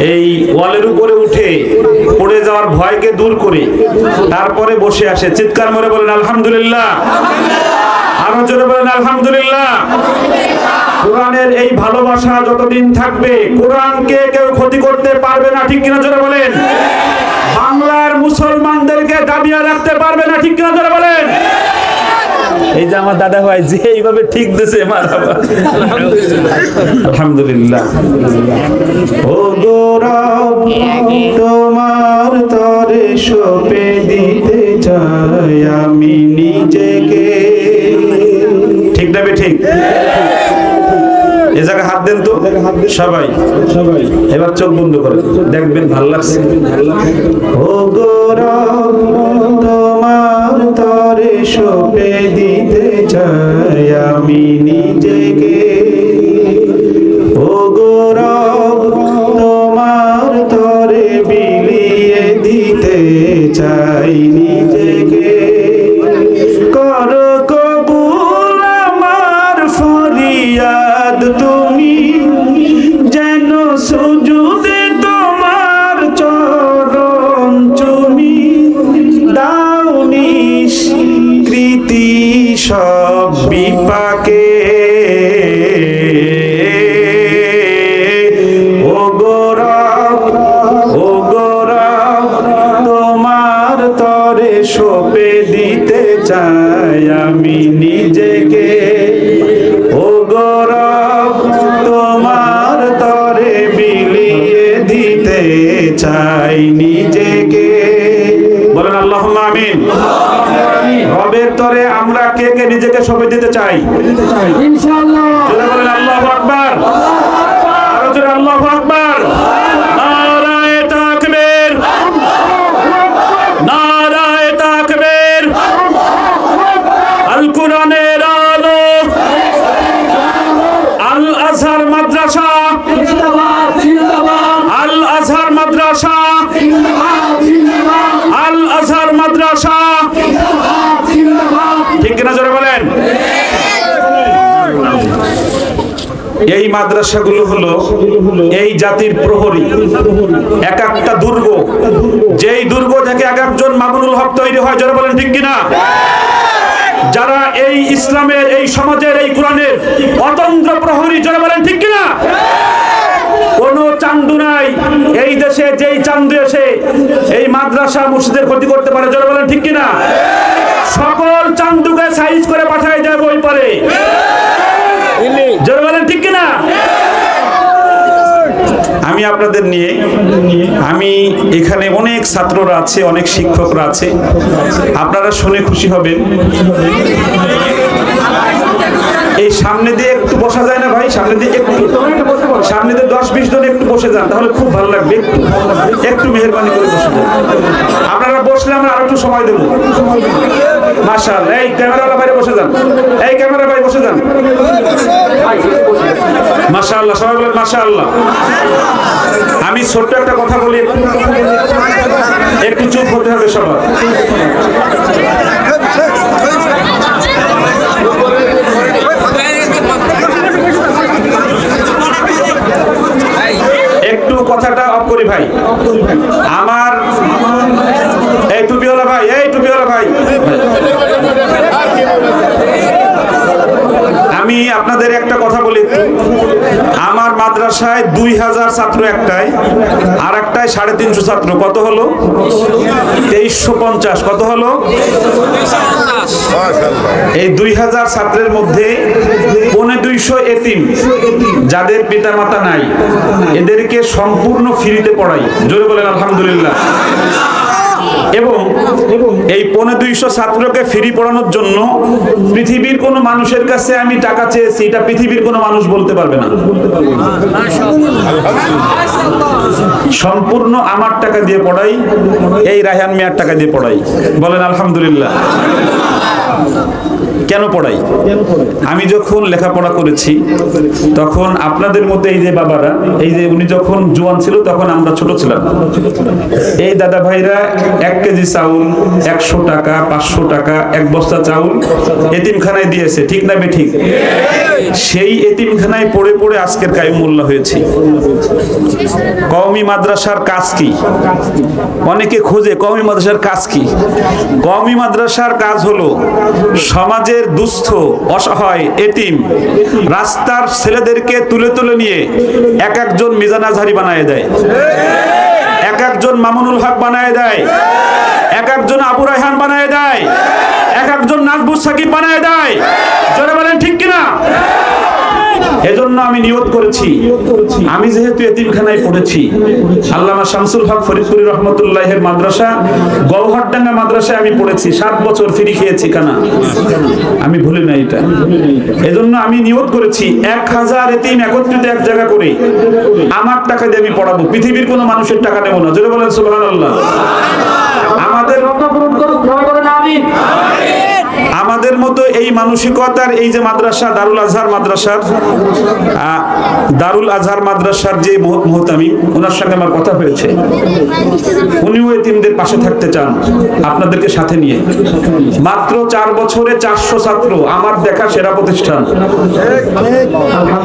এই ওয়ালের উপরে উঠে পড়ে যাওয়ার ভয়কে দূর করে তারপরে বসে আসে। চিৎকার মরে বলেন, আলহামদুলিল্লাহ। আরও জোরে বলেন, আলহামদুলিল্লাহ। কোরআনের এই ভালোবাসা যতদিন থাকবে, কোরআনকে কেউ ক্ষতি করতে পারবে না, ঠিক কিনা জোরে বলেন? বাংলার মুসলমানদেরকে দাবিয়ে রাখতে পারবে না, ঠিক কিনা জোরে বলেন? এই যে আমার দাদা ভাই, যে এইভাবে ঠিক দিছে আলহামদুলিল্লাহ। ও তোমার তরে সপে দিতে চাই আমি নিজেকে। ঠিক না ঠিক? এ জায়গায় হাত দেন তো। সবাই। সবাই এবার চোখ বন্ধ করে। দেখবেন ভালো লাগছে। ও গৌরব তরে সপে দিতে চাই আমি নিজেকে সব বিপাকে। সপে দিতে চাই আমি নিজেকে। ও গৌরব তোমার তরে বিলিয়ে দিতে চাই নিজেকে। বলেন আল্লাহ আমিন। রবের তরে আমরা কে কে নিজেকে সপে দিতে চাই? ইনশাল্লাহ বলেন আল্লাহ আকবার। এই মাদ্রাসাগুলো হলো এই জাতির প্রহরী। এক একটা দুর্গ। যেই দুর্গ থেকে এক একজন মামুনুল হক তৈরি হয় যারা বলেন ঠিক কিনা? যারা এই ইসলামের, এই সমাজের, এই কোরআনের অতন্ত্র প্রহরী যারা বলেন ঠিক কিনা? কোন চান্দু নাই। এই দেশে যেই চান্দু এসে এই মাদ্রাসা মসজিদের ক্ষতি করতে পারে যারা বলেন ঠিক কিনা? সকল চান্দুকে সাইজ করে পাঠায় দেয় বই পরে জোরে বলেন ঠিক কিনা আমি আপনাদের নিয়ে, আমি এখানে অনেক ছাত্ররা আছে, অনেক শিক্ষকরা আছে। আপনারা শুনে খুশি হবেন। এই সামনে দিয়ে একটু বসা যায় না ভাই? সামনে দিয়ে একটু সামনে দিয়ে দশ বিশ জন একটু বসে যান, তাহলে খুব ভালো লাগবে। একটু একটু মেহরবানি করে বসে যান। আপনারা বসলে আমরা আরও একটু সময় দেবো। মার্শাল এই ক্যামেরাওয়ালা বাইরে বসে যান। এই ক্যামেরা বাইরে বসে যান। মাশাআল্লাহ সবাই বলেন মাশাআল্লাহ আমি ছোট্ট একটা কথা বলি একটু চুপ হতে হবে সবার একটু কথাটা অফ করি ভাই আমার এই টুপিওয়ালা ভাই এই টুপিওয়ালা ভাই আমি আপনাদের একটা কথা বলি একটু। আমার মাদ্রাসায় দুই হাজার ছাত্র একটাই, আর একটাই সাড়ে তিনশো ছাত্র। কত হলো? তেইশশো পঞ্চাশ। কত হলো? এই দুই হাজার ছাত্রের মধ্যে পৌনে দুইশো এতিম। যাদের পিতা মাতা নাই, এদেরকে সম্পূর্ণ ফ্রিতে পড়াই। জোরে বলেন, আলহামদুলিল্লাহ। এবং এই পৌনে দুইশো ছাত্রকে ফ্রি পড়ানোর জন্য পৃথিবীর কোনো মানুষের কাছে আমি টাকা চেয়েছি, এটা পৃথিবীর কোনো মানুষ বলতে পারবে না। সম্পূর্ণ আমার টাকা দিয়ে পড়াই, এই রায়হান মিয়ার টাকা দিয়ে পড়াই। বলেন, আলহামদুলিল্লাহ। কেন পড়াই? আমি যখন লেখাপড়া করেছি, তখন আপনাদের মতো এই যে বাবারা, এই যে উনি যখন জোয়ান ছিল, তখন আমরা ছোট ছিলাম। এই দাদা ভাইরা এক কেজি চাউল, একশো টাকা, পাঁচশো টাকা, এক বস্তা চাউল এতিমখানায় দিয়েছে, ঠিক না ঠিক সেই এতিমখানায় পড়ে পড়ে আজকের কায়ুমুল্লাহ হয়েছে। কওমি মাদ্রাসার কাজ কি? অনেকে খোঁজে কওমি মাদ্রাসার কাজ কি? কওমি মাদ্রাসার কাজ হলো সমাজের দুস্থ অসহায় এতিম। রাস্তার ছেলেদেরকে তুলে তুলে নিয়ে এক একজন মিজানাজহারি বানায় দেয়। এক একজন মামুনুল হক বানায় দেয়। এক একজন আবু রায়হান বানায় দেয়। এক একজন নাজবুস সাকিব বানায় দেয়। বলেন, ঠিক কিনা? এজন্য আমি নিয়ত করেছি। আমি যেহেতু এতিমখানায় পড়েছি। আল্লামা শামসুল হক ফরিদপুরি রহমতুল্লাহের মাদ্রাসা গৌহারডাঙ্গা মাদ্রাসায় আমি পড়েছি। সাত বছর ফিরি খেয়েছি কানা আমি ভুলি না এটা। এজন্য আমি নিয়ত করেছি। এক হাজার এতিম একত্রিত এক জায়গা করে। আমার টাকা দিয়ে আমি পড়াবো। পৃথিবীর কোনো মানুষের টাকা নেব না। যদি বলেন সুবহান আল্লাহ আমাদের আমাদের মতো এই মানসিকতার এই যে মাদ্রাসা, দারুল আজহার মাদ্রাসার দারুল আজহার মাদ্রাসার যে মোহ- মোহতামি, ওনার সঙ্গে আমার কথা হয়েছে। উনিও এতিমদের পাশে থাকতে চান, আপনাদেরকে সাথে নিয়ে। মাত্র চার বছরে চারশো ছাত্র, আমার দেখা সেরা প্রতিষ্ঠান।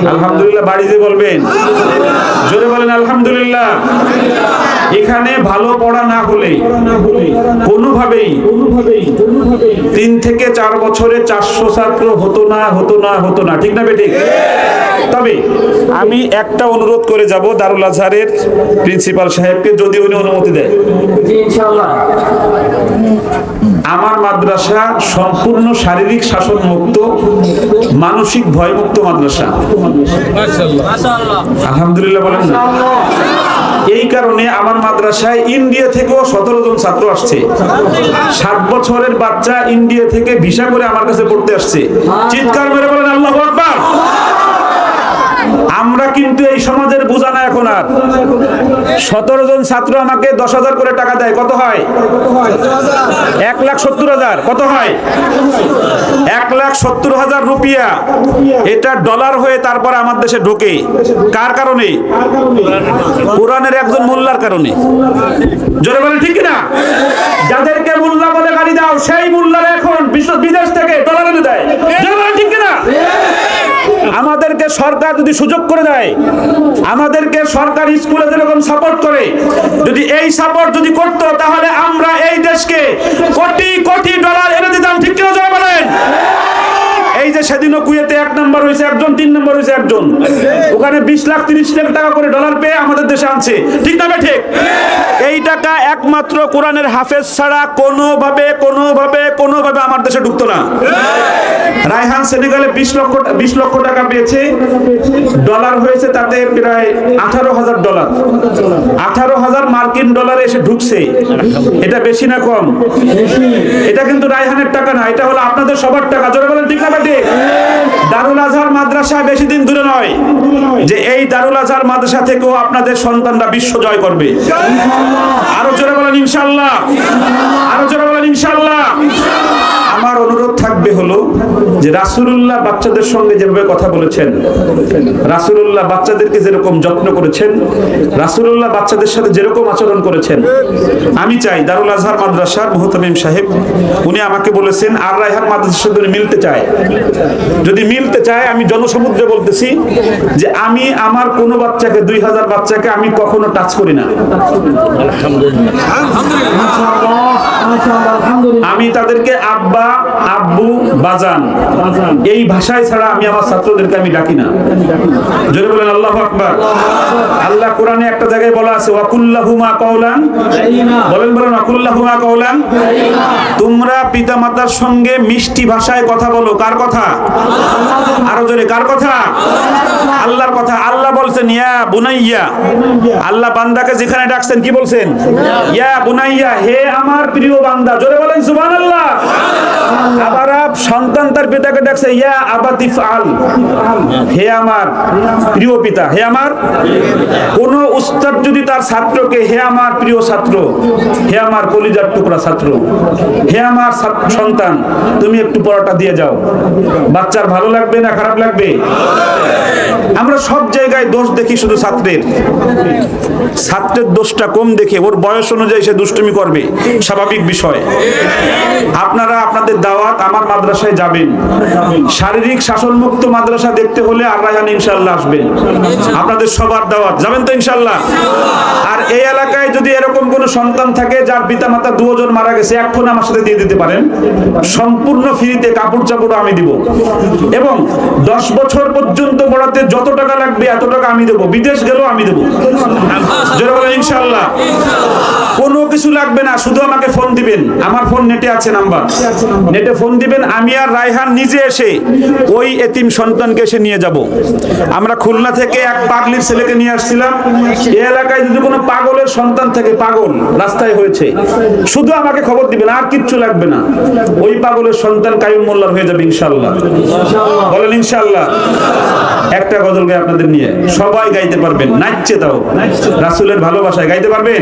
আলহামদুলিল্লাহ বাড়িতে বলবেন। জোরে বলেন, আলহামদুলিল্লাহ। এখানে ভালো পড়া না হলে, কোনোভাবেই তিন থেকে চার বছরে চারশো ছাত্র হতো না হতো না হতো না। ঠিক না বেঠিক তবে আমি একটা অনুরোধ করে যাব দারুল আজহারের প্রিন্সিপাল সাহেবকে যদি উনি অনুমতি দেয়। আমার মাদ্রাসা সম্পূর্ণ শারীরিক শাসন মুক্ত মানসিক ভয়মুক্ত মাদ্রাসা। আলহামদুলিল্লাহ বলেন না। এই কারণে আমার মাদ্রাসায় ইন্ডিয়া থেকেও সতেরো জন ছাত্র আসছে। সাত বছরের বাচ্চা ইন্ডিয়া থেকে ভিসা করে আমার কাছে পড়তে আসছে। চিৎকার মেরে বলেন, আল্লাহ আকবার! আমরা কিন্তু এই সমাজের বোঝা না এখন আর। সতেরো জন ছাত্র আমাকে দশ হাজার করে টাকা দেয়, কত হয়? এক লাখ সত্তর হাজার, কত হয়? এক লাখ সত্তর হাজার রুপিয়া। এটা ডলার হয়ে তারপর আমার দেশে ঢোকে। কার কারণে? কোরআনের একজন মোল্লার কারণে। জোরে বলে ঠিক না যাদেরকে মোল্লা বলে গাড়ি দাও, সেই মোল্লার এখন বিদেশ থেকে ডলার এনে দেয়। ঠিক না আমাদেরকে সরকার যদি সুযোগ করে দেয়, আমাদেরকে সরকার স্কুলে যেরকম সাপোর্ট করে, যদি এই সাপোর্ট যদি করত, তাহলে আমরা এই দেশকে কোটি কোটি ডলার এনে দিতাম। ঠিক কিনা বলেন? এই যে সেদিনও কুয়েতে নম্বর হয়েছে একজন তিন নম্বর হয়েছে একজন। ওখানে বিশ লাখ তিরিশ লাখ টাকা করে ডলার পেয়ে আমাদের দেশে আনছে। ঠিক না ঠিক? এই টাকা একমাত্র কোরআনের হাফেজ ছাড়া কোনোভাবে কোনোভাবে কোনোভাবে আমার দেশে ঢুকতো না। রায়হান সেনেগালে বিশ লক্ষ বিশ লক্ষ টাকা পেয়েছে। ডলার হয়েছে তাতে প্রায় আঠারো হাজার ডলার আঠারো হাজার মার্কিন ডলার এসে ঢুকছে। এটা বেশি না কম? এটা কিন্তু রায়হানের টাকা না এটা হলো আপনাদের সবার টাকা। জোরে বলেন ঠিক না ঠিক? দারুল আজহার মাদ্রাসা বেশি দিন দূরে নয়, যে এই দারুল আজহার মাদ্রাসা থেকেও আপনাদের সন্তানরা বিশ্ব জয় করবে। আরও জোরে বলেন ইনশাল্লাহ আরও জোরে বলেন ইনশাল্লাহ আমার অনুরোধ থাকবে হলো যে রাসূলুল্লাহ বাচ্চাদের সঙ্গে যেভাবে কথা বলেছেন রাসূলুল্লাহ বাচ্চাদেরকে যেরকম যত্ন করেছেন রাসূলুল্লাহ বাচ্চাদের সাথে যেরকম আচরণ করেছেন আমি চাই দারুল আজহার মাদ্রাসার মুহতামিম সাহেব উনি আমাকে বলেছেন আর রায়হান মাদ্রাসার সাথে উনি মিলতে চায়। যদি মিলতে চায় আমি জনসমুদ্রে বলতেছি যে আমি আমার কোনো বাচ্চাকে দুই হাজার বাচ্চাকে আমি কখনো টাচ করি না। আমি তাদেরকে আব্বা আব্বু বাজান এই ভাষায় ছাড়া আমি আমার ছাত্রদেরকে আমি ডাকি না। জোরে বলেন, আল্লাহ আকবার। আল্লাহ কোরআনে একটা জায়গায় বলা আছে, ওয়াকুল্লাহুমা কওলান। বলেন বলেন, ওয়াকুল্লাহুমা কওলান। তোমরা পিতা মাতার সঙ্গে মিষ্টি ভাষায় কথা বলো। কার কথা? আরও জোরে, কার কথা? আল্লাহর কথা। আল্লাহ বলছেন, ইয়া বুনাইয়া। আল্লাহ বান্দাকে যেখানে ডাকছেন, কি বলছেন? ইয়া বুনাইয়া, হে আমার প্রিয় বান্দা। জোরে বলেন, সুবহানাল্লাহ। আবার সন্তান তার পিতা তাকে ডাকছে ইয়া আবাতি ফাল হে আমার প্রিয় পিতা, হে আমার কোন উস্তাদ যদি তার ছাত্রকে, হে আমার প্রিয় ছাত্র, হে আমার কলিজার টুকরা ছাত্র, হে আমার সন্তান, তুমি একটু পড়াটা দিয়ে যাও। বাচ্চার ভালো লাগবে না খারাপ লাগবে? আমরা সব জায়গায় দোষ দেখি শুধু ছাত্রের। ছাত্রের দোষটা কম দেখে, ওর বয়স অনুযায়ী সে দুষ্টুমি করবে। স্বাভাবিক বিষয়। আপনারা আপনাদের দাওয়াত আমার মাদ্রাসায় যাবেন। শারীরিক শাসনমুক্ত মাদ্রাসা দেখতে হলে আর রায়হান ইনশাল্লাহ আসবেন আপনাদের সবার দাওয়াত। যাবেন তো ইনশাল্লাহ আর এই এলাকায় যদি এরকম কোনো সন্তান থাকে যার পিতা মাতা দুজন মারা গেছে এক ফোন আমার সাথে দিয়ে দিতে পারেন। সম্পূর্ণ ফ্রিতে কাপড় চাপড় আমি দিব। এবং দশ বছর পর্যন্ত পড়াতে যত টাকা লাগবে এত টাকা আমি দেবো। বিদেশ গেলেও আমি দেবো। ইনশাল্লাহ কোনো কিছু লাগবে না শুধু আমাকে ফোন দিবেন। আমার ফোন নেটে আছে নাম্বার। নেটে ফোন দিবেন আমি আর রায়হান নিজে এসে ওই এতিম সন্তানকে এসে নিয়ে যাব। আমরা খুলনা থেকে এক পাগলির ছেলেকে নিয়ে আসছিলাম। এই এলাকায় যদি কোনো পাগলের সন্তান থাকে পাগল রাস্তায় হয়েছে শুধু আমাকে খবর দিবেন আর কিচ্ছু লাগবে না। ওই পাগলের সন্তান কায়ুম মোল্লার হয়ে যাবে ইনশাল্লাহ বলেন ইনশাল্লাহ একটা গজল গায়ে আপনাদের নিয়ে সবাই গাইতে পারবেন নাচছে তাও। রাসুলের ভালোবাসায় গাইতে পারবেন?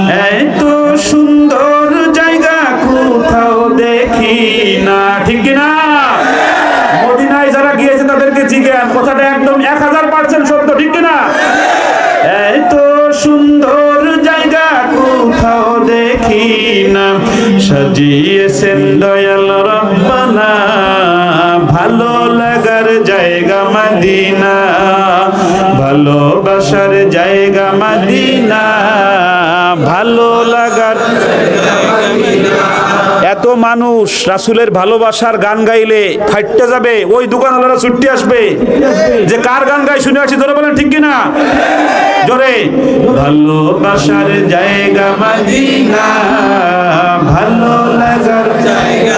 সাজিয়েছেন দয়াল রব্বানা ভালো লাগার জায়গা মদিনা। ভালোবাসার জায়গা মদিনা। মানুষ, রাসুলের ভালোবাসার গান গাইলে ফাইটতে যাবে, ওই দোকানওয়ালারা ছুটতে আসবে। যে কার গান গাই শুনে আসি, ধরে বলেন, ঠিক কিনা? জোরে। ভালোবাসার জায়গা মদিনা, ভালো লাগার জায়গা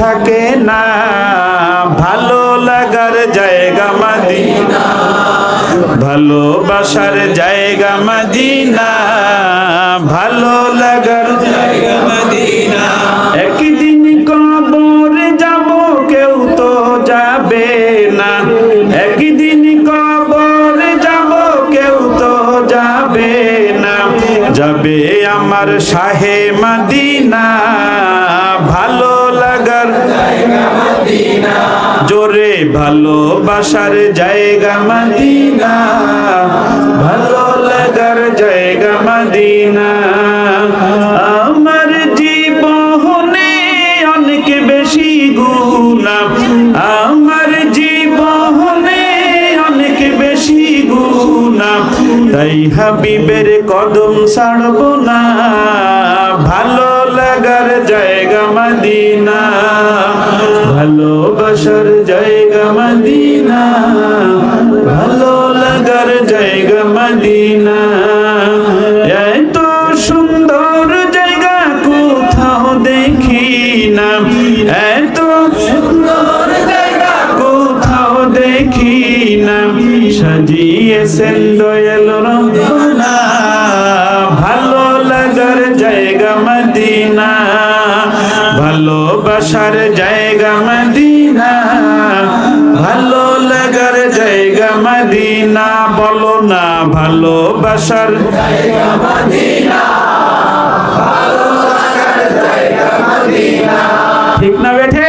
থাকে না। ভালো লাগার জায়গা মদিনা। ভালোবাসার জায়গা মদিনা। ভালো লাগার জায়গা মদিনা। একদিন কবরে যাব, কেউ তো যাবে না। একদিন কবরে যাব, কেউ তো যাবে না। যাবে আমার শাহে মদিনা। জোরে ভালোবাসার জায়গা মদিনা, ভালো লাগার জায়গা মদিনা। আমার জীবনে অনেক বেশি গুণা, আমার জীবনে অনেক বেশি গুণা। তাই হাবিবের কদম ছাড়ব না, ভালো লাগার জায়গা মদিনা। ভালোবাসার জায়গা মদিনা, ভালো লাগার জায়গা মদিনা। এত সুন্দর জায়গা কোথাও দেখি না। এত সুন্দর জায়গা কোথাও দেখি না। সাজিয়েছেন দয়াল রব্বানা ভালো লাগার জায়গা মদিনা ভালো লাগার জায়গা মদিনা বলো না ভালোবাসার ঠিক না বেঠে?